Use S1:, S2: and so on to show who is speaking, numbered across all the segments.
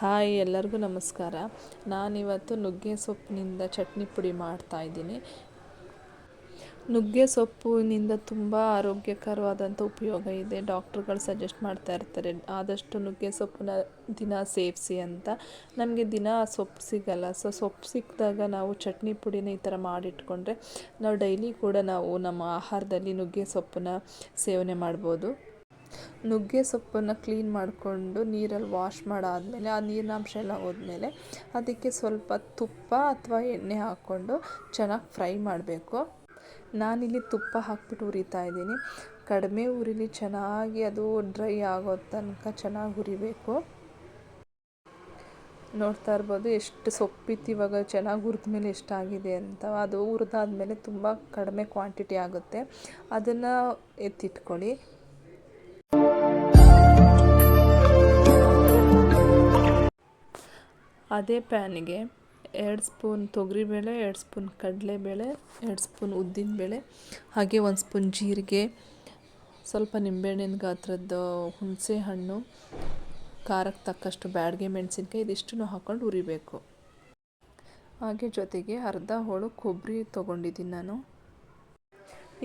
S1: Hi ಎಲ್ಲರಿಗೂ ನಮಸ್ಕಾರ. ನಾನಿವತ್ತು ನುಗ್ಗೆ ಸೊಪ್ಪಿನಿಂದ ಚಟ್ನಿ ಪುಡಿ ಮಾಡ್ತಾ ಇದ್ದೀನಿ. ನುಗ್ಗೆ ಸೊಪ್ಪಿನಿಂದ ತುಂಬ ಆರೋಗ್ಯಕರವಾದಂಥ ಉಪಯೋಗ ಇದೆ. ಡಾಕ್ಟ್ರುಗಳು ಸಜೆಸ್ಟ್ ಮಾಡ್ತಾ ಇರ್ತಾರೆ, ಆದಷ್ಟು ನುಗ್ಗೆ ಸೊಪ್ಪನ್ನ ದಿನ ಸೇವಿಸಿ ಅಂತ. ನಮಗೆ ದಿನ ಸೊಪ್ಪು ಸಿಗಲ್ಲ. ಸೊ, ಸೊಪ್ಪು ಸಿಕ್ಕಿದಾಗ ನಾವು ಚಟ್ನಿ ಪುಡಿನ ಈ ಥರ ಮಾಡಿಟ್ಕೊಂಡ್ರೆ, ನಾವು ಡೈಲಿ ಕೂಡ ನಾವು ನಮ್ಮ ಆಹಾರದಲ್ಲಿ ನುಗ್ಗೆ ಸೊಪ್ಪನ್ನ ಸೇವನೆ ಮಾಡ್ಬೋದು. ನುಗ್ಗೆ ಸೊಪ್ಪನ್ನು ಕ್ಲೀನ್ ಮಾಡಿಕೊಂಡು ನೀರಲ್ಲಿ ವಾಶ್ ಮಾಡಾದಮೇಲೆ ಆ ನೀರಿನಾಂಶ ಎಲ್ಲ ಹೋದ್ಮೇಲೆ ಅದಕ್ಕೆ ಸ್ವಲ್ಪ ತುಪ್ಪ ಅಥವಾ ಎಣ್ಣೆ ಹಾಕ್ಕೊಂಡು ಚೆನ್ನಾಗಿ ಫ್ರೈ ಮಾಡಬೇಕು. ನಾನಿಲ್ಲಿ ತುಪ್ಪ ಹಾಕ್ಬಿಟ್ಟು ಹುರಿತಾ ಇದ್ದೀನಿ. ಕಡಿಮೆ ಉರಿಲಿ ಚೆನ್ನಾಗಿ ಅದು ಡ್ರೈ ಆಗೋ ತನಕ ಚೆನ್ನಾಗಿ ಹುರಿಬೇಕು ನೋಡ್ತಾ ಇರ್ಬೋದು ಎಷ್ಟು ಸೊಪ್ಪಿತ್ತು ಇವಾಗ, ಚೆನ್ನಾಗಿ ಹುರಿದ ಮೇಲೆ ಎಷ್ಟಾಗಿದೆ ಅಂತ. ಅದು ಹುರಿದಾದ್ಮೇಲೆ ತುಂಬ ಕಡಿಮೆ ಕ್ವಾಂಟಿಟಿ ಆಗುತ್ತೆ. ಅದನ್ನು ಎತ್ತಿಟ್ಕೊಳ್ಳಿ. ಅದೇ ಪ್ಯಾನಿಗೆ ಎರಡು ಸ್ಪೂನ್ ತೊಗರಿಬೇಳೆ ಎರಡು ಸ್ಪೂನ್ ಕಡಲೆಬೇಳೆ ಎರಡು ಸ್ಪೂನ್ ಉದ್ದಿನಬೇಳೆ ಹಾಗೆ ಒಂದು ಸ್ಪೂನ್ ಜೀರಿಗೆ, ಸ್ವಲ್ಪ ನಿಂಬೆಹಣ್ಣಿನ ಗಾತ್ರದ್ದು ಹುಣಸೆ ಹಣ್ಣು, ಖಾರಕ್ಕೆ ತಕ್ಕಷ್ಟು ಬ್ಯಾಡ್ಗೆ ಮೆಣಸಿನ್ಕಾಯಿ, ಇದಿಷ್ಟನ್ನು ಹಾಕ್ಕೊಂಡು ಹುರಿಬೇಕು. ಹಾಗೆ ಜೊತೆಗೆ ಅರ್ಧ ಹೋಳು ಕೊಬ್ಬರಿ ತೊಗೊಂಡಿದ್ದೀನಿ ನಾನು.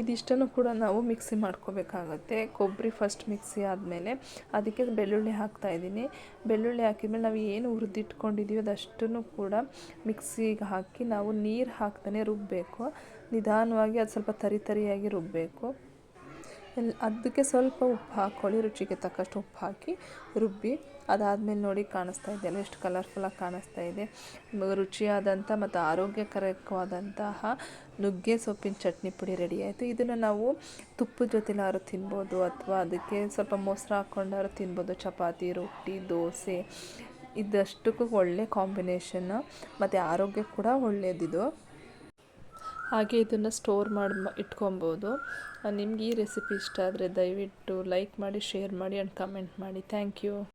S1: ಇದಿಷ್ಟನ್ನು ಕೂಡ ನಾವು ಮಿಕ್ಸಿ ಮಾಡ್ಕೋಬೇಕಾಗತ್ತೆ. ಕೊಬ್ಬರಿ ಫಸ್ಟ್ ಮಿಕ್ಸಿ ಆದಮೇಲೆ ಅದಕ್ಕೆ ಬೆಳ್ಳುಳ್ಳಿ ಹಾಕ್ತಾಯಿದ್ದೀನಿ ಬೆಳ್ಳುಳ್ಳಿ ಹಾಕಿದ್ಮೇಲೆ ನಾವು ಏನು ಹುರಿದಿಟ್ಕೊಂಡಿದ್ದೀವಿ ಅದಷ್ಟನ್ನು ಕೂಡ ಮಿಕ್ಸಿಗೆ ಹಾಕಿ ನಾವು ನೀರು ಹಾಕ್ತಾನೆ ರುಬ್ಬಬೇಕು ನಿಧಾನವಾಗಿ ಅದು ಸ್ವಲ್ಪ ತರಿ ತರಿಯಾಗಿ ರುಬ್ಬಬೇಕು ಎಲ್ ಅದಕ್ಕೆ ಸ್ವಲ್ಪ ಉಪ್ಪು ಹಾಕ್ಕೊಳ್ಳಿ, ರುಚಿಗೆ ತಕ್ಕಷ್ಟು ಉಪ್ಪು ಹಾಕಿ ರುಬ್ಬಿ. ಅದಾದಮೇಲೆ ನೋಡಿ ಕಾಣಿಸ್ತಾ ಇದೆಯಲ್ಲ ಎಷ್ಟು ಕಲರ್ಫುಲ್ಲಾಗಿ ಕಾಣಿಸ್ತಾ ಇದೆ. ರುಚಿಯಾದಂಥ ಮತ್ತು ಆರೋಗ್ಯಕರವಾದಂತಹ ನುಗ್ಗೆ ಸೊಪ್ಪಿನ ಚಟ್ನಿ ಪುಡಿ ರೆಡಿ ಆಯಿತು. ಇದನ್ನು ನಾವು ತುಪ್ಪದ ಜೊತೆಲಾದ್ರು ತಿನ್ಬೋದು ಅಥವಾ ಅದಕ್ಕೆ ಸ್ವಲ್ಪ ಮೊಸರು ಹಾಕ್ಕೊಂಡಾರು ತಿನ್ಬೋದು, ಚಪಾತಿ, ರೊಟ್ಟಿ, ದೋಸೆ. ಇದಷ್ಟಕ್ಕೂ ಒಳ್ಳೆ ಕಾಂಬಿನೇಷನ್ನು ಮತ್ತು ಆರೋಗ್ಯ ಕೂಡ ಒಳ್ಳೆಯದಿದು ಹಾಗೆ ಇದನ್ನು ಸ್ಟೋರ್ ಮಾಡಿ ಇಟ್ಕೊಬೋದು. ನಿಮ್ಗೆ ಈ ರೆಸಿಪಿ ಇಷ್ಟ ಆದರೆ ದಯವಿಟ್ಟು ಲೈಕ್ ಮಾಡಿ ಶೇರ್ ಮಾಡಿ ಆ್ಯಂಡ್ ಕಮೆಂಟ್ ಮಾಡಿ. Thank you